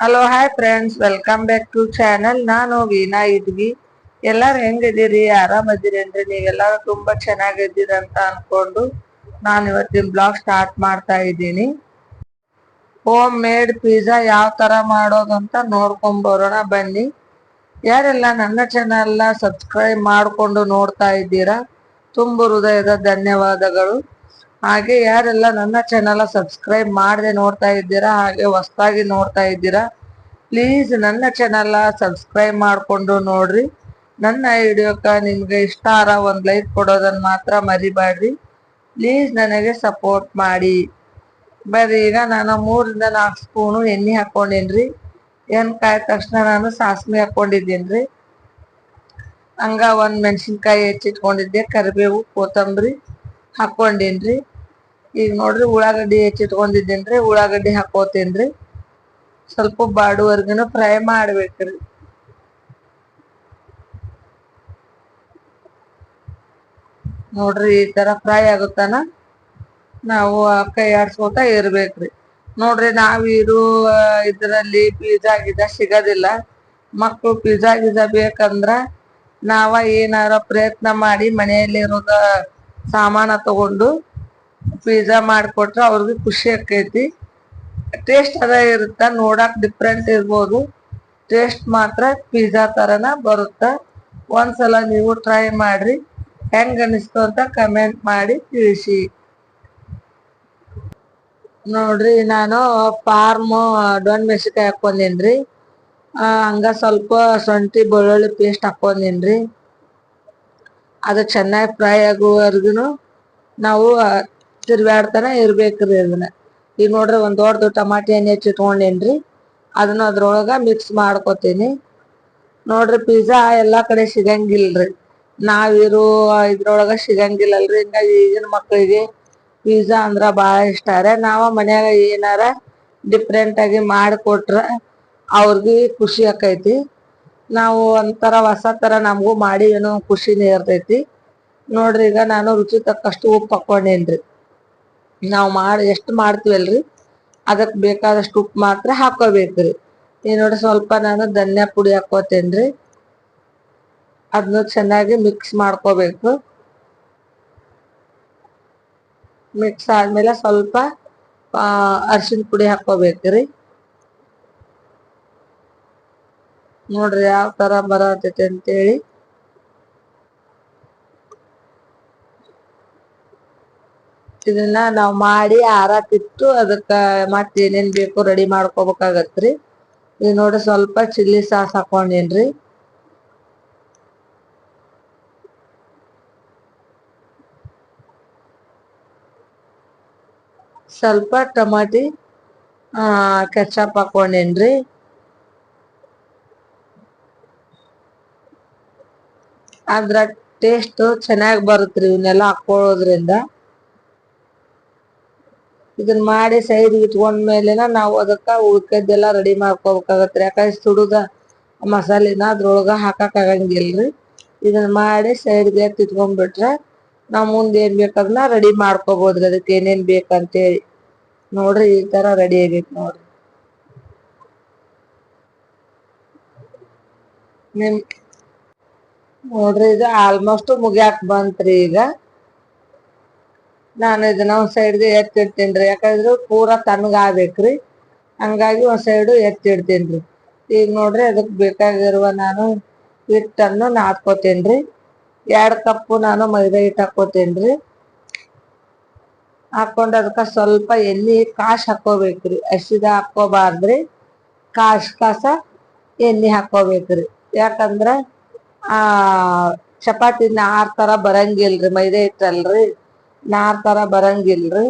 Hello hi friends welcome back to channel ನಾನು ವೀಣಾ ಇದ್ವಿ. ಎಲ್ಲಾರು ಹೆಂಗಿದ್ದೀರಿ? ಆರಾಮದಿರಿ ಅಂದ್ರೆ ನೀವೆಲ್ಲರೂ ತುಂಬಾ ಚೆನ್ನಾಗಿದ್ದೀರಿ ಅಂತ ಅನ್ಕೊಂಡು ನಾನು ಇವತ್ತಿನ ಬ್ಲಾಗ್ ಸ್ಟಾರ್ಟ್ ಮಾಡ್ತಾ ಇದ್ದೀನಿ. ಹೋಮ್ ಮೇಡ್ ಪಿಜ್ಜಾ ಯಾವ ತರ ಮಾಡೋದು ಅಂತ ನೋಡ್ಕೊಂಡ್ ಬರೋಣ, ಬನ್ನಿ. ಯಾರೆಲ್ಲ ನನ್ನ ಚಾನಲ್ನ ಸಬ್ಸ್ಕ್ರೈಬ್ ಮಾಡ್ಕೊಂಡು ನೋಡ್ತಾ ಇದ್ದೀರಾ, ತುಂಬ ಹೃದಯದ ಧನ್ಯವಾದಗಳು. ಹಾಗೆ ಯಾರೆಲ್ಲ ನನ್ನ ಚಾನಲ್ ಸಬ್ಸ್ಕ್ರೈಬ್ ಮಾಡದೆ ನೋಡ್ತಾ ಇದ್ದೀರಾ, ಹಾಗೆ ಹೊಸದಾಗಿ ನೋಡ್ತಾ ಇದ್ದೀರಾ ಪ್ಲೀಸ್ ನನ್ನ ಚಾನಲ್ ಸಬ್ಸ್ಕ್ರೈಬ್ ಮಾಡ್ಕೊಂಡು ನೋಡ್ರಿ. ನನ್ನ ವಿಡಿಯೋಕ ನಿಮ್ಗೆ ಇಷ್ಟ ಆರ ಒಂದು ಲೈಕ್ ಕೊಡೋದನ್ನ ಮಾತ್ರ ಮರಿಬೇಡ್ರಿ ಪ್ಲೀಸ್ ನನಗೆ ಸಪೋರ್ಟ್ ಮಾಡಿ. ಬರ್ರಿ ಈಗ ನಾನು ಮೂರಿಂದ ನಾಲ್ಕು ಸ್ಪೂನು ಎಣ್ಣೆ ಹಾಕೊಂಡೇನ್ರಿ. ಎಣ್ಣೆ ಕಾಯ್ದ ತಕ್ಷಣ ನಾನು ಸಾಸ್ಮಿ ಹಾಕೊಂಡಿದ್ದೀನ್ರಿ. ಹಂಗ ಒಂದು ಮೆಣಸಿನ್ಕಾಯಿ ಹೆಚ್ಚಿಟ್ಕೊಂಡಿದ್ದೆ, ಕರಿಬೇವು, ಕೊತ್ತಂಬರಿ. ಹಾಕೊಂಡೇನ್ರಿ ಈಗ ನೋಡ್ರಿ ಉಳ್ಳಾಗಡ್ಡಿ ಹೆಚ್ಚಿಟ್ಕೊಂಡಿದ್ದೇನ್ರಿ ಉಳ್ಳಾಗಡ್ಡಿ ಹಾಕೋತೇನ್ರಿ. ಸ್ವಲ್ಪ ಬಾಡುವರ್ಗನ ಫ್ರೈ ಮಾಡ್ಬೇಕ್ರಿ. ನೋಡ್ರಿ ಈ ತರ ಫ್ರೈ ಆಗುತ್ತಾನ? ನಾವು ಕೈ ಆಡ್ಸ್ಕೊತಾ ಇರ್ಬೇಕ್ರಿ. ನೋಡ್ರಿ ನಾವ್ ಇರೋ ಇದರಲ್ಲಿ ಪಿಜ್ಜಾ ಗಿಜಾ ಸಿಗೋದಿಲ್ಲ. ಮಕ್ಕಳು ಪಿಜ್ಜಾ ಗಿಜಾ ಬೇಕಂದ್ರ ನಾವ ಏನಾರ ಪ್ರಯತ್ನ ಮಾಡಿ ಮನೆಯಲ್ಲಿ ಇರೋದ ಸಾಮಾನ ತಗೊಂಡು ಪಿಜ್ಜಾ ಮಾಡಿಕೊಟ್ರೆ ಅವ್ರಿಗೆ ಖುಷಿ ಆಕೈತಿ. ಟೇಸ್ಟ್ ಅದ ಇರುತ್ತೆ ನೋಡಕ್ ಡಿಫ್ರೆಂಟ್ ಇರ್ಬೋದು. ಟೇಸ್ಟ್ ಮಾತ್ರ ಪಿಜ್ಜಾ ತರನ ಬರುತ್ತೆ. ಒಂದ್ಸಲ ನೀವು ಟ್ರೈ ಮಾಡ್ರಿ. ಹೆಂಗ್ ಅನಿಸ್ತು ಅಂತ ಕಮೆಂಟ್ ಮಾಡಿ ತಿಳಿಸಿ. ನೋಡ್ರಿ, ನಾನು ಫಾರ್ಮ್ ಡೊಣ್ ಮೆಣಸಿನ್ಕಾಯಿ ಹಾಕೊಂಡಿನ್ರಿ ಹಂಗ ಸ್ವಲ್ಪ ಶುಂಠಿ, ಬೆಳ್ಳುಳ್ಳಿ ಪೇಸ್ಟ್ ಹಾಕೊಂಡೇನ್ರಿ ಅದು ಚೆನ್ನಾಗಿ ಫ್ರೈ ಆಗುವವರೆಗೂ ನಾವು ತಿರ್ಗಾಡ್ತಾನ ಇರ್ಬೇಕ್ರಿ ಅದನ್ನ. ಈಗ ನೋಡ್ರಿ ಒಂದ್ ದೊಡ್ಡ ಟಮಾಟಿ ಹಣ್ಣು ಹೆಚ್ಚಿಟ್ಕೊಂಡೇನ್ರಿ ಅದನ್ನ ಅದ್ರೊಳಗ ಮಿಕ್ಸ್ ಮಾಡ್ಕೊತೀನಿ. ನೋಡ್ರಿ ಪಿಜ್ಜಾ ಎಲ್ಲಾ ಕಡೆ ಸಿಗಂಗಿಲ್ರಿ. ನಾವಿರೋ ಇದ್ರೊಳಗ ಸಿಗಂಗಿಲ್ಲಲ್ರಿ. ಹಿಂಗಾಗಿ ಈಗಿನ ಮಕ್ಕಳಿಗೆ ಪಿಜ್ಜಾ ಅಂದ್ರ ಬಾಳ ಇಷ್ಟ. ರೀ ನಾವ ಮನ್ಯಾಗ ಏನಾರ ಡಿಫ್ರೆಂಟ್ ಆಗಿ ಮಾಡಿಕೊಟ್ರ ಅವ್ರಿಗೆ ಖುಷಿ ಆಕೈತಿ. ನಾವು ಒಂಥರ ಹೊಸ ತರ ನಮಗೂ ಮಾಡಿ ಏನೋ ಖುಷಿನೇ ಇರ್ತೈತಿ. ನೋಡ್ರಿ ಈಗ ನಾನು ರುಚಿ ತಕ್ಕಷ್ಟು ಉಪ್ಪು ಹಾಕೊಂಡೇನ್ರಿ ನಾವು ಮಾಡಿ, ಎಷ್ಟು ಮಾಡ್ತೀವಲ್ರಿ? ಅದಕ್ಕೆ ಬೇಕಾದಷ್ಟು ಉಪ್ಪು ಮಾತ್ರ ಹಾಕೋಬೇಕ್ರಿ ಈ ನೋಡ್ರಿ ಸ್ವಲ್ಪ ನಾನು ಧನ್ಯಾ ಪುಡಿ ಹಾಕೋತೇನ್ರಿ ಅದನ್ನ ಚೆನ್ನಾಗಿ ಮಿಕ್ಸ್ ಮಾಡ್ಕೋಬೇಕು. ಮಿಕ್ಸ್ ಆದ್ಮೇಲೆ ಸ್ವಲ್ಪ ಅರ್ಶಿನ ಪುಡಿ ಹಾಕೋಬೇಕ್ರಿ ನೋಡ್ರಿ ಯಾವ ತರ ಅಂತ ಅಂತೇಳಿ. ಇದನ್ನ ನಾವ್ ಮಾಡಿ ಆರಾಕಿಟ್ಟು ಅದಕ್ಕ ಮತ್ತ ಏನೇನ್ ಬೇಕು ರೆಡಿ ಮಾಡ್ಕೋಬೇಕಾಗತ್ರಿ. ಇದು ನೋಡ್ರಿ ಸ್ವಲ್ಪ ಚಿಲ್ಲಿ ಸಾಸ್ ಹಾಕೊಂಡೇನ್ರಿ. ಸ್ವಲ್ಪ ಟಮಾಟಿ ಕೆಚಪ್ ಹಾಕೊಂಡೇನ್ರಿ. ಅದ್ರ ಟೇಸ್ಟ್ ಚೆನ್ನಾಗಿ ಬರುತ್ತೆ ಇವನ್ನೆಲ್ಲ ಹಾಕೊಳ್ಳೋದ್ರಿಂದ ಇದನ್ನ ಮಾಡಿ ಸೈಡ್ ಇಟ್ಕೊಂಡ್ಮೇಲೆನ ನಾವು ಅದಕ್ಕ ಉಳ್ಕದ್ದೆಲ್ಲ ರೆಡಿ ಮಾಡ್ಕೋಬೇಕಾಗತ್ತೆ ಯಾಕಂದ್ರೆ ಸುಡುದ ಮಸಾಲಿನ ಅದ್ರೊಳಗ ಹಾಕಕ್ ಆಗಂಗಿಲ್ರಿ. ಇದನ್ನ ಮಾಡಿ ಸೈಡ್ಗೆ ಇಟ್ಕೊಂಡ್ಬಿಟ್ರೆ ನಾವು ಮುಂದೆ ಏನ್ ಬೇಕದನ್ನ ರೆಡಿ ಮಾಡ್ಕೋಬಹುದ್ರಿ ಅದಕ್ಕೆ ಏನೇನ್ ಬೇಕಂತೇಳಿ ನೋಡ್ರಿ ಈ ತರ ರೆಡಿ ಆಗೈತಿ ನೋಡ್ರಿ. ನಿಮ್ ನೋಡ್ರಿ, ಇದು ಆಲ್ಮೋಸ್ಟ್ ಮುಗ್ಯಾಕ್ ಬಂತ್ರಿ ಈಗ. ನಾನು ಇದನ್ನ ಒಂದ್ ಸೈಡ್ಗೆ ರೀ ಯಾಕಂದ್ರೆ ಪೂರಾ ತಣ್ಣಗಾಗ್ಬೇಕ್ರಿ ಹಂಗಾಗಿ ಒಂದ್ ಸೈಡು ರೀ ಈಗ ನೋಡ್ರಿ ಅದಕ್ಕೆ ಬೇಕಾಗಿರುವ ನಾನು ಹಿಟ್ಟನ್ನು ನಾದ್ಕೋತೀನಿ ರೀ ಎರಡು ಕಪ್ಪು ನಾನು ಮೈದಾ ಹಿಟ್ಟು ಹಾಕೋತೇನ್ರಿ ಹಾಕೊಂಡು ಅದಕ್ಕೆ ಸ್ವಲ್ಪ ಎಣ್ಣೆ ಕಾಶ್ ಹಾಕೋಬೇಕ್ರಿ ಹಸಿದ ಹಾಕೋಬಾರ್ದ್ರಿ ಕಾಶ್ ಕಾಸ ಎಣ್ಣೆ ಹಾಕೋಬೇಕ್ರಿ ಯಾಕಂದ್ರ ಆ, ಚಪಾತಿ ನಾರ್ ತರ ಬರಂಗಿಲ್ರಿ, ಮೈದಾ ಹಿಟ್ಟಲ್ರಿ, ನಾರ್ ತರ ಬರಂಗಿಲ್ರಿ.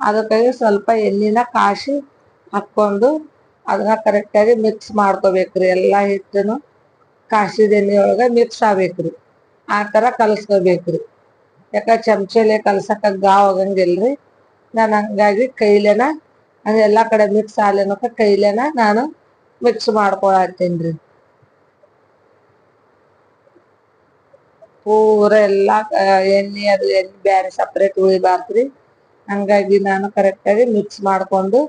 ಅದಕ್ಕಾಗಿ ಸ್ವಲ್ಪ ಎಣ್ಣಿನ ಕಾಶಿ ಹಾಕೊಂಡು ಅದನ್ನ ಕರೆಕ್ಟ್ ಆಗಿ ಮಿಕ್ಸ್ ಮಾಡ್ಕೋಬೇಕ್ರಿ, ಎಲ್ಲಾ ಹಿಟ್ಟನು ಕಾಶಿದ ಎಣ್ಣೆ ಒಳಗ ಮಿಕ್ಸ್ ಆಗ್ಬೇಕ್ರಿ. ಆ ತರ ಕಲಸ್ಕೋಬೇಕ್ರಿ. ಯಾಕ ಚಮಚಲೆ ಕಲ್ಸಕ ಗಾವ್ ಆಗಂಗಿಲ್ರಿ. ನಾನು ಹಂಗಾಗಿ ಕೈಲೆನ ಎಲ್ಲ ಕಡೆ ಮಿಕ್ಸ್ ಆಗ್ಲೇನಕ ಕೈಲೇನ ನಾನು ಮಿಕ್ಸ್ ಮಾಡ್ಕೊಳತ್ತೀನ್ರಿ ಪೂರ ಎಲ್ಲಾ ಎಣ್ಣೆ ಅದು ಎಣ್ಣೆ ಬ್ಯಾರೆ ಸಪ್ರೇಟ್ ಉಳಿಬಾರ್ದ್ರಿ ಹಂಗಾಗಿ ನಾನು ಕರೆಕ್ಟಾಗಿ ಮಿಕ್ಸ್ ಮಾಡ್ಕೊಂಡು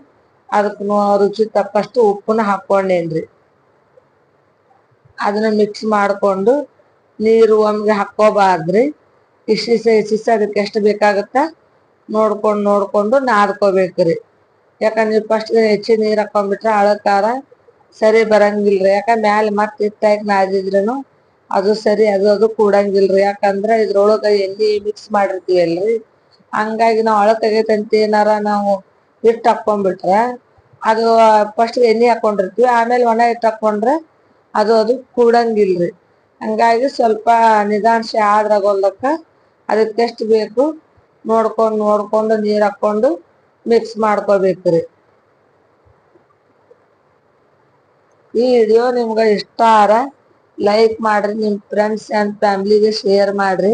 ಅದಕ್ಕೆ ರುಚಿ ತಕ್ಕಷ್ಟು ಉಪ್ಪನ್ನ ಹಾಕೊಂಡೇನ್ರಿ ಅದನ್ನ ಮಿಕ್ಸ್ ಮಾಡ್ಕೊಂಡು ನೀರು ಒಮ್ಗೆ ಹಾಕೋಬಾರ್ದ್ರಿ ಇಷ್ಟಿಸ ಇಷ್ಟಿಸ ಅದಕ್ಕೆ ಎಷ್ಟು ಬೇಕಾಗತ್ತ ನೋಡ್ಕೊಂಡು ನೋಡ್ಕೊಂಡು ನಾದ್ಕೋಬೇಕ್ರಿ. ಯಾಕಂದ್ರೆ ಫಸ್ಟ್ ಹೆಚ್ಚಿನ ನೀರು ಹಾಕೊಂಡ್ಬಿಟ್ರೆ ಅಳಕಾರ ಸರಿ ಬರಂಗಿಲ್ರಿ. ಯಾಕಂದ್ರೆ ಮ್ಯಾಲೆ ಮತ್ತೆ ಹಿಟ್ಟಾಗಿ ನಾದಿದ್ರುನು ಅದು ಸರಿ, ಅದು ಅದು ಕೂಡಂಗಿಲ್ರಿ. ಯಾಕಂದ್ರ ಇದ್ರೊಳಗ ಎಣ್ಣೆ ಮಿಕ್ಸ್ ಮಾಡಿರ್ತೀವಲ್ರಿ. ಹಂಗಾಗಿ ನಾವು ಅಳ ತೆಗೈತಂತ ಏನಾರ ನಾವು ಹಿಟ್ಟು ಹಾಕೊಂಡ್ಬಿಟ್ರೆ ಅದು ಫಸ್ಟ್ ಎಣ್ಣೆ ಹಾಕೊಂಡಿರ್ತೀವಿ. ಆಮೇಲೆ ಒಣ ಹಿಟ್ಟು ಹಾಕೊಂಡ್ರೆ ಅದು ಅದು ಕೂಡಂಗಿಲ್ರಿ. ಹಂಗಾಗಿ ಸ್ವಲ್ಪ ನಿಧಾನಿಸಿ ಆದ್ರಾಗೊಲ್ದಕ್ಕ ಅದಕ್ಕೆ ಎಷ್ಟು ಬೇಕು ನೋಡ್ಕೊಂಡು ನೋಡ್ಕೊಂಡು ನೀರ್ ಹಾಕೊಂಡು ಮಿಕ್ಸ್ ಮಾಡ್ಕೋಬೇಕ್ರಿ. ಈ ವಿಡಿಯೋ ನಿಮ್ಗೆ ಇಷ್ಟ ಆರ ಲೈಕ್ ಮಾಡ್ರಿ, ನಿಮ್ ಫ್ರೆಂಡ್ಸ್ ಅಂಡ್ ಫ್ಯಾಮಿಲಿಗೆ ಶೇರ್ ಮಾಡ್ರಿ.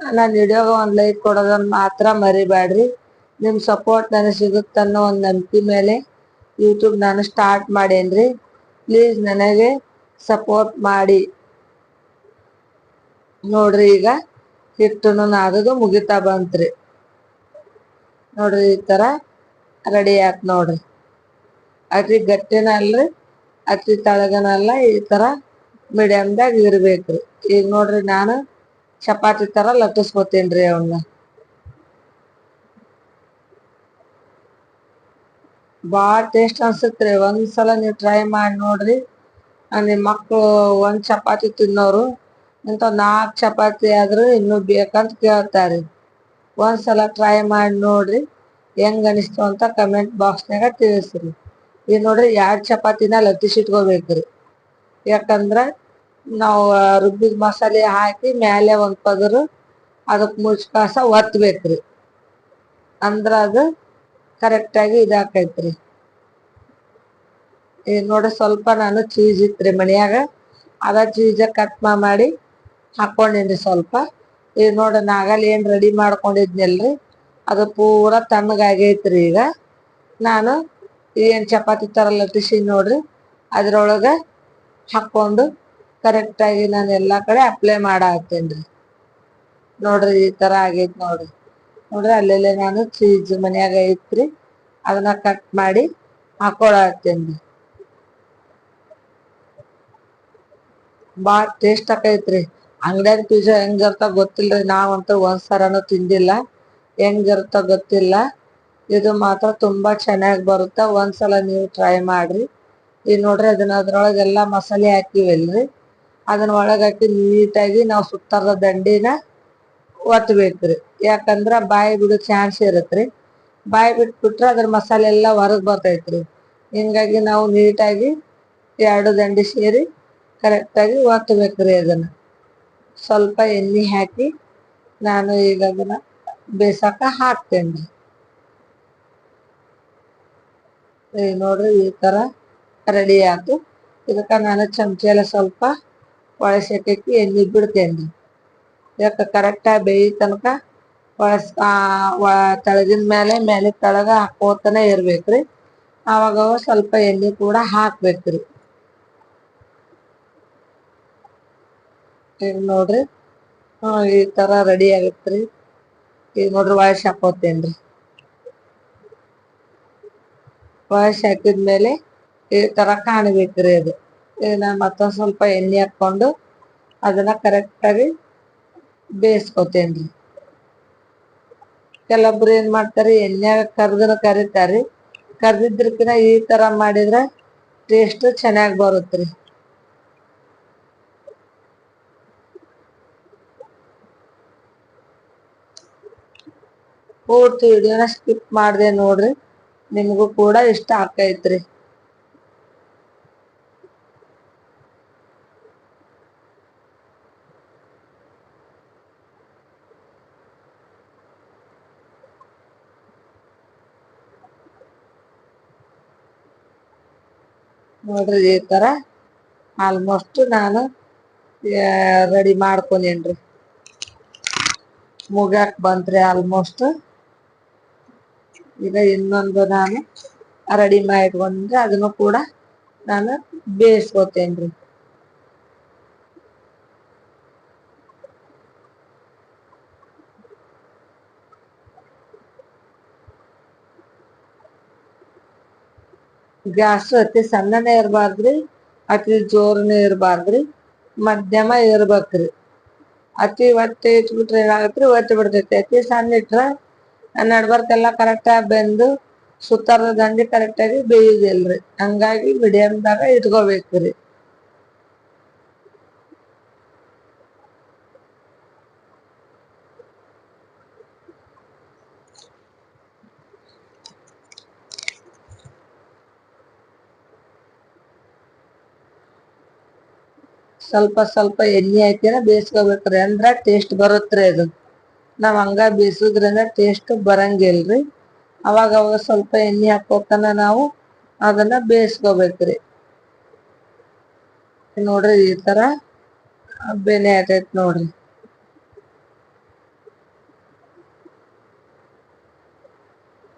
ನಾನು ವಿಡಿಯೋಗೆ ಒಂದು ಲೈಕ್ ಕೊಡೋದನ್ನ ಮಾತ್ರ ಮರಿಬೇಡ್ರಿ ನಿಮ್ ಸಪೋರ್ಟ್ ನನಗೆ ಸಿಗುತ್ತನ್ನೋ ಒಂದು ನಂಬಿಕೆ ಮೇಲೆ ಯೂಟ್ಯೂಬ್ ನಾನು ಸ್ಟಾರ್ಟ್ ಮಾಡೇನ್ರಿ. ಪ್ಲೀಸ್ ನನಗೆ ಸಪೋರ್ಟ್ ಮಾಡಿ. ನೋಡ್ರಿ ಈಗ ಹಿಟ್ಟನ್ನು ನಾದದು ಮುಗಿತಾ ಬಂತ್ರಿ. ನೋಡ್ರಿ ಈ ತರ ರೆಡಿ ಆಯ್ತು ನೋಡ್ರಿ. ಅತಿ ಗಟ್ಟಿನ ಅಲ್ರಿ ಅತಿ ತಳಗನಲ್ಲ ಈ ತರ ಮೀಡಿಯಮ್ದಾಗ ಇರ್ಬೇಕ್ರಿ. ಈಗ ನೋಡ್ರಿ ನಾನು ಚಪಾತಿ ತರ ಲಟ್ಟಿಸ್ಕೊತೀನ್ರಿ ಅವನ್ನ ಭಾಳ ಟೇಸ್ಟ್ ಅನ್ಸತ್ರಿ. ಒಂದ್ಸಲ ನೀವು ಟ್ರೈ ಮಾಡಿ ನೋಡ್ರಿ. ನಿಮ್ಮ ಮಕ್ಕಳು ಒಂದ್ ಚಪಾತಿ ತಿನ್ನೋರು ಇಂಥ ನಾಲ್ಕು ಚಪಾತಿ ಆದ್ರೂ ಇನ್ನೂ ಬೇಕಂತ ಕೇಳ್ತಾರೆ. ಒಂದ್ಸಲ ಟ್ರೈ ಮಾಡಿ ನೋಡ್ರಿ. ಹೆಂಗ್ ಅನಿಸ್ತು ಅಂತ ಕಮೆಂಟ್ ಬಾಕ್ಸ್ನಾಗ ತಿಳಿಸ್ರಿ. ಈಗ ನೋಡ್ರಿ ಎರಡು ಚಪಾತಿನ ಲಟ್ಟಿಸಿಟ್ಕೋಬೇಕ್ರಿ. ಯಾಕಂದ್ರ ನಾವು ರುಬ್ಬಿದ ಮಸಾಲೆ ಹಾಕಿ ಮ್ಯಾಲೆ ಒಂದ್ ಪದರು ಅದಕ್ ಮುಚ್ಕಾಸ ಒತ್ತಬೇಕ್ರಿ ಅಂದ್ರ ಅದು ಕರೆಕ್ಟಾಗಿ ಇದಾಕೈತ್ರಿ. ಈಗ ನೋಡ್ರಿ ಸ್ವಲ್ಪ ನಾನು ಚೀಸ್ ಇತ್ರಿ ಮನ್ಯಾಗ. ಅದ ಚೀಸ ಕಟ್ ಮಾಡಿ ಹಾಕೊಂಡೇನ್ರಿ ಸ್ವಲ್ಪ. ಈಗ ನೋಡ್ರಿ ನಾಗಲ್ ಏನ್ ರೆಡಿ ಮಾಡ್ಕೊಂಡಿದ್ನಲ್ರಿ. ಅದು ಪೂರ ತಣ್ಣಗಾಗೈತ್ರಿ ಈಗ. ನಾನು ಏನ್ ಚಪಾತಿ ತರ ಲಟ್ಟಿಸಿ ನೋಡ್ರಿ. ಅದ್ರೊಳಗ ಹಾಕೊಂಡು ಕರೆಕ್ಟಾಗಿ ನಾನು ಎಲ್ಲಾ ಕಡೆ ಅಪ್ಲೈ ಮಾಡಾತ್ತೇನ್ರಿ ನೋಡ್ರಿ ಈ ತರ ಆಗೈತ್ ನೋಡ್ರಿ. ನೋಡ್ರಿ ಅಲ್ಲೆಲ್ಲೇ ನಾನು ಚೀಸ್ ಮನ್ಯಾಗ ಐತ್ರಿ. ಅದನ್ನ ಕಟ್ ಮಾಡಿ ಹಾಕೊಳತ್ತೇನ್ರಿ ಬಾ ಟೇಸ್ಟ್ ಆಕೈತ್ರಿ ಅಂಗಡಿಯಾಗ ಪಿಜ್ಜಾ ಹೆಂಗಿರ್ತ ಗೊತ್ತಿಲ್ರಿ. ನಾವಂತೂ ಒಂದ್ಸರನು ತಿಂದಿಲ್ಲ. ಹೆಂಗಿರ್ತ ಗೊತ್ತಿಲ್ಲ. ಇದು ಮಾತ್ರ ತುಂಬಾ ಚೆನ್ನಾಗಿ ಬರುತ್ತ. ಒಂದ್ಸಲ ನೀವು ಟ್ರೈ ಮಾಡ್ರಿ. ಈಗ ನೋಡ್ರಿ ಅದನ್ನ ಅದ್ರೊಳಗೆಲ್ಲಾ ಮಸಾಲೆ ಹಾಕಿವಲ್ರಿ. ಅದನ್ನ ಒಳಗೆ ಹಾಕಿ ನೀಟಾಗಿ ನಾವು ಸುತ್ತಾರದ ದಂಡಿನ ಒತ್ತಬೇಕ್ರಿ ಯಾಕಂದ್ರ ಬಾಯಿ ಬಿಡೋ ಚಾನ್ಸ್ ಇರತ್ರಿ. ಬಾಯಿ ಬಿಟ್ಬಿಟ್ರೆ ಅದ್ರ ಮಸಾಲೆ ಎಲ್ಲ ಹೊರಗೆ ಬರ್ತೈತ್ರಿ. ಹಿಂಗಾಗಿ ನಾವು ನೀಟಾಗಿ ಎರಡು ದಂಡಿ ಸೇರಿ ಕರೆಕ್ಟಾಗಿ ಒತ್ತಬೇಕ್ರಿ ಅದನ್ನ. ಸ್ವಲ್ಪ ಎಣ್ಣೆ ಹಾಕಿ ನಾನು ಈಗ ಅದನ್ನ ಬೇಸಾಕ ಹಾಕ್ತೇನೆ ನೋಡ್ರಿ ಈ ತರ ರೆಡಿ ಆಯ್ತು ಇದಕ್ಕ ನಾನು ಚಮಚೆಲ್ಲ ಸ್ವಲ್ಪ ಒಳಸೆಕಿ ಎಣ್ಣೆ ಬಿಡ್ತೇನ್ರಿ. ಯಾಕ ಕರೆಕ್ಟಾಗಿ ಬೇಯಿ ತನಕ ಒಳಸ್ ತಳಗಿನ ಮೇಲೆ ಮೇಲೆ ತಳಗ ಹಾಕೋತನೇ ಇರ್ಬೇಕ್ರಿ. ಅವಾಗ ಸ್ವಲ್ಪ ಎಣ್ಣೆ ಕೂಡ ಹಾಕ್ಬೇಕ್ರಿ. ಈಗ ನೋಡ್ರಿ. ಈ ತರ ರೆಡಿ ಆಗತ್ರಿ. ಈಗ ನೋಡ್ರಿ ವಾಯ್ಸ್ ಹಾಕೋತೇನ್ರಿ. ವಾಯ್ಸ್ ಹಾಕಿದ್ಮೇಲೆ ಈ ತರ ಕಾಣಬೇಕ್ರಿ ಅದು. ನಾನು ಮತ್ತೊಂದ್ ಸ್ವಲ್ಪ ಎಣ್ಣೆ ಹಾಕೊಂಡು ಅದನ್ನ ಕರೆಕ್ಟಾಗಿ ಬೇಯಿಸ್ಕೊತೇನ್ರಿ. ಕೆಲವೊಬ್ರು ಏನ್ ಮಾಡ್ತಾರಿ ಎಣ್ಣೆಯಾಗ ಕರ್ದನ ಕರಿತಾರಿ ಕರ್ದಿದ್ರಕಿನ ಈ ತರ ಮಾಡಿದ್ರೆ ಟೇಸ್ಟ್ ಚೆನ್ನಾಗಿ ಬರುತ್ತ್ರಿ ಪೂರ್ತಿ ವಿಡಿಯೋನ ಸ್ಕಿಪ್ ಮಾಡಿದೆ ನೋಡ್ರಿ. ನಿಮಗೂ ಕೂಡ ಇಷ್ಟ ಆಕೈತ್ರಿ ನೋಡ್ರಿ ಈ ತರ ಆಲ್ಮೋಸ್ಟ್ ನಾನು ರೆಡಿ ಮಾಡ್ಕೊಂಡೇನ್ರಿ. ಮುಗ್ಯಾಕ್ ಬಂತ್ರಿ ಆಲ್ಮೋಸ್ಟ್ ಈಗ ಇನ್ನೊಂದು ನಾನು ರೆಡಿ ಮಾಡಿಟ್ಕೊಂಡ್ರೆ ಅದನ್ನು ಕೂಡ ನಾನು ಬೇಯಿಸ್ಕೊತೇನ್ರಿ. ಗ್ಯಾಸ್ ಅತಿ ಸಣ್ಣನೇ ಇರಬಾರ್ದ್ರಿ, ಅತಿ ಜೋರನೇ ಇರಬಾರ್ದ್ರಿ, ಮಧ್ಯಮ ಇರ್ಬೇಕ್ರಿ. ಅತಿ ಒತ್ತಿ ಇಟ್ಬಿಟ್ರೆ ಏನಾಗತ್ರಿ ಒತ್ತಿ ಬಿಡ್ತೈತಿ. ಅತಿ ಸಣ್ಣ ಇಟ್ರ ನಡ್ಬರ್ಕೆಲ್ಲ ಕರೆಕ್ಟಾಗಿ ಬೆಂದು ಸುತ್ತಾರದ ದಂಡಿ ಕರೆಕ್ಟಾಗಿ ಬೇಯುದಿಲ್ರಿ. ಹಂಗಾಗಿ ಮೀಡಿಯಮ್ದಾಗ ಇಟ್ಕೋಬೇಕ್ರಿ. ಸ್ವಲ್ಪ ಸ್ವಲ್ಪ ಎಣ್ಣೆ ಹಾಕಿನ ಬೇಯಿಸ್ಕೋಬೇಕ್ರಿ. ಅಂದ್ರ ಟೇಸ್ಟ್ ಬರುತ್ರಿ ಅದು. ನಾವ್ ಹಂಗ ಬೇಯಿಸೋದ್ರಿಂದ ಟೇಸ್ಟ್ ಬರಂಗಿಲ್ರಿ. ಅವಾಗ ಅವಾಗ ಸ್ವಲ್ಪ ಎಣ್ಣೆ ಹಾಕೋತನ ನಾವು ಅದನ್ನ ಬೇಯಿಸ್ಕೋಬೇಕ್ರಿ. ನೋಡ್ರಿ ಈ ತರ ಬೆನೆ ಆಗೈತ್ ನೋಡ್ರಿ.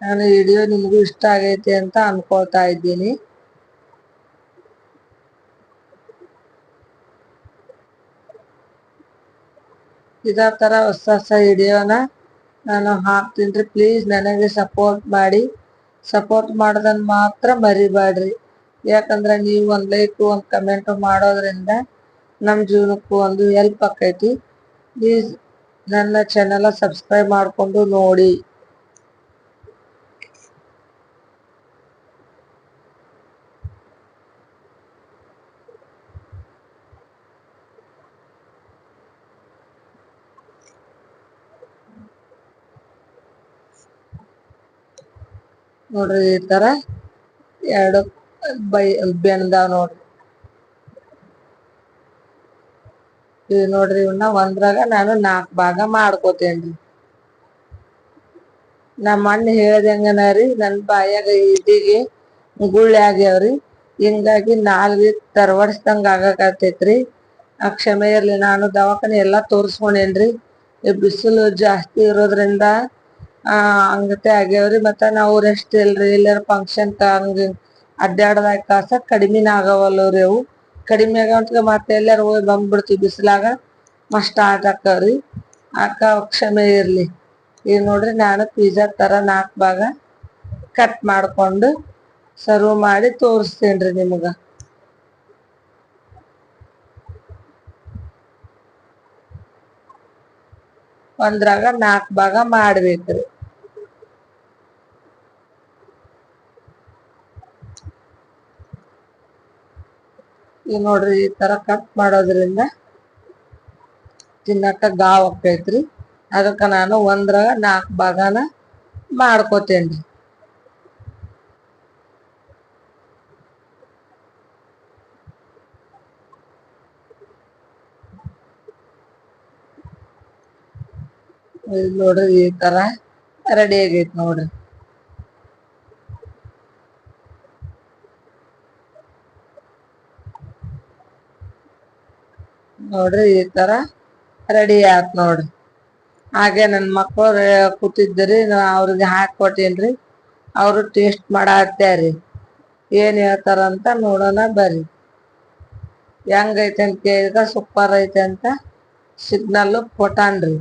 ನಾನು ವಿಡಿಯೋ ನಿಮಗೂ ಇಷ್ಟ ಆಗೈತಿ ಅಂತ ಅನ್ಕೊಳ್ತಾ ಇದ್ದೀನಿ. ಇದೇ ತರ ಹೊಸ ಹೊಸ ವಿಡಿಯೋನ ನಾನು ಹಾಕ್ತೀನಿ ಪ್ಲೀಸ್ ನನಗೆ ಸಪೋರ್ಟ್ ಮಾಡಿ. ಸಪೋರ್ಟ್ ಮಾಡೋದನ್ನ ಮಾತ್ರ ಮರಿಬೇಡ್ರಿ. ಯಾಕಂದ್ರೆ ನೀವು ಒಂದು ಲೈಕು ಒಂದು ಕಮೆಂಟ್ ಮಾಡೋದ್ರಿಂದ ನಮ್ಮ ಜೀವನಕ್ಕೂ ಒಂದು ಹೆಲ್ಪ್ ಆಕೈತಿ. ಪ್ಲೀಸ್ ನನ್ನ ಚಾನೆಲ್ ಸಬ್ಸ್ಕ್ರೈಬ್ ಮಾಡಿಕೊಂಡು ನೋಡಿ. ನೋಡ್ರಿ ಈ ತರ ಎರಡು ಬೈ ಬೆಂದಾವ್ ನೋಡ್ರಿ. ಇದು ನೋಡ್ರಿ ಇವನ್ನ ಒಂದ್ರಾಗ ನಾನು ನಾಲ್ಕು ಭಾಗ ಮಾಡ್ಕೋತೇನ್ರಿ. ನಮ್ಮ ಅಣ್ಣ ಹೇಳ್ದಂಗನ ರೀ ನನ್ ಬಾಯಾಗ ಇದಿಗೆ ಗುಳ್ಳೆ ಆಗ್ಯಾವ್ರಿ. ಹಿಂಗಾಗಿ ನಾಲ್ಗೆ ತರವಡಿಸ್ದಂಗ ಆಗಾಕತ್ತೈತ್ರಿ. ಆ ಕ್ಷಮೆ ಇರ್ಲಿ ನಾನು ದವಾಖಾನೆ ಎಲ್ಲಾ ತೋರಿಸ್ಕೊಂಡೇನ್ರಿ. ಬಿಸಿಲು ಜಾಸ್ತಿ ಇರೋದ್ರಿಂದ ಆ, ಹಂಗತೆ ಆಗ್ಯಾವ್ರಿ. ಮತ್ತ ನಾವು ರೆಸ್ಟ್ ಇಲ್ರಿ. ಎಲ್ಲಾರ ಫಂಕ್ಷನ್ ಹಂಗ ಅಡ್ಡಾಡದಾಗ ಕಾಸ ಕಡಿಮಿನ ಆಗವಲ್ಲವ್ರಿ ಅವು. ಕಡಿಮೆ ಆಗವಂತ ಮತ್ತೆ ಎಲ್ಲಾರು ಹೋಗಿ ಬಂದ್ಬಿಡ್ತೀವಿ. ಬಿಸಿಲಾಗ ಮಸ್ತ್ ಆಟ ಆಕವ್ರಿ ಅಕ್ಕ ಕ್ಷಮೆ ಇರ್ಲಿ. ಈಗ ನೋಡ್ರಿ ನಾನು ಪಿಜ್ಜಾ ತರ ನಾಲ್ಕು ಭಾಗ ಕಟ್ ಮಾಡ್ಕೊಂಡು ಸರ್ವ್ ಮಾಡಿ ತೋರಿಸ್ತೇನ್ರಿ ನಿಮಗ. ಒಂದ್ರಾಗ ನಾಲ್ಕು ಭಾಗ ಮಾಡ್ಬೇಕ್ರಿ. ಈಗ ನೋಡ್ರಿ ಈ ತರ ಕಟ್ ಮಾಡೋದ್ರಿಂದ ತಿನ್ನಕ ಗಾವ್ ಆಕೈತ್ರಿ ಅದಕ್ಕ ನಾನು ಒಂದ್ರಾಗ ನಾಲ್ಕು ಭಾಗನ ಮಾಡ್ಕೋತೇನ್ರಿ. ನೋಡ್ರಿ ಈ ತರ ರೆಡಿ ಆಗೈತ್ ನೋಡ್ರಿ. ನೋಡ್ರಿ ಈ ತರ ರೆಡಿ ಆತ್ ನೋಡ್ರಿ. ಹಾಗೆ ನನ್ನ ಮಕ್ಕಳು ಕೂತಿದ್ರಿ ನಾ ಅವ್ರಿಗೆ ಹಾಕಿ ಕೊಟ್ಟೇನ್ರಿ. ಅವರು ಟೇಸ್ಟ್ ಮಾಡಾತ್ಯಾರಿ. ಏನ್ ಹೇಳ್ತಾರಂತ ನೋಡೋಣ ಬರ್ರಿ. ಹೆಂಗೈತೆ ಅಂತ ಕೇಳಿದ ಸೂಪರ್ ಐತೆ ಅಂತ ಸಿಗ್ನಲ್ ಕೊಟ್ಟಾನ್ರಿ.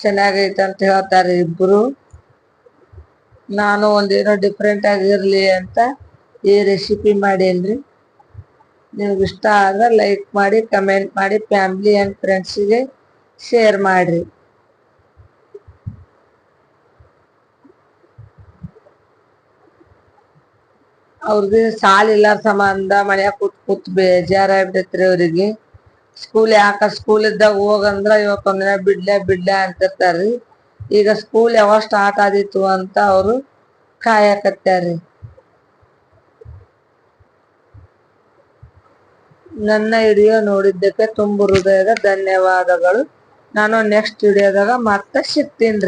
ಚೆನ್ನಾಗೈತೆ ಅಂತ ಹೇಳ್ತಾರೆ ಇಬ್ರು. ನಾನು ಒಂದೇನೋ ಡಿಫ್ರೆಂಟ್ ಆಗಿರ್ಲಿ ಅಂತ ಈ ರೆಸಿಪಿ ಮಾಡೇನ್ರಿ. ನಿಮ್ಗೆ ಇಷ್ಟ ಆದ್ರೆ ಲೈಕ್ ಮಾಡಿ ಕಮೆಂಟ್ ಮಾಡಿ ಫ್ಯಾಮಿಲಿ ಆ್ಯಂಡ್ ಫ್ರೆಂಡ್ಸಿಗೆ ಶೇರ್ ಮಾಡಿರಿ. ಅವ್ರಿಗೆ ಸಾಲಿಲ್ಲ ಸಂಬಂಧ ಮನ್ಯಾಗ ಕೂತ್ ಕೂತ್ ಬೇಜಾರಾಗ್ಬಿಟ್ಟೈತ್ರಿ ಅವ್ರಿಗೆ. ಸ್ಕೂಲ್ ಯಾಕ ಸ್ಕೂಲ್ ಇದ್ದಾಗ ಹೋಗಂದ್ರ ಇವತ್ತು ಒಂದಿನ ಬಿಡ್ಲೆ ಬಿಡ್ಲೆ ಅಂತಿರ್ತಾರ್ರಿ. ಈಗ ಸ್ಕೂಲ್ ಯಾವಾಗ ಸ್ಟಾರ್ಟ್ ಆದಿತ್ತು ಅಂತ ಅವರು ಕಾಯಕತ್ಯಾರ್ರಿ. ನನ್ನ ವಿಡಿಯೋ ನೋಡಿದ್ದಕ್ಕೆ ತುಂಬ ಹೃದಯದ ಧನ್ಯವಾದಗಳು. ನಾನು ನೆಕ್ಸ್ಟ್ ವಿಡಿಯೋದಾಗ ಮತ್ತೆ ಸಿಗ್ತೀನಿ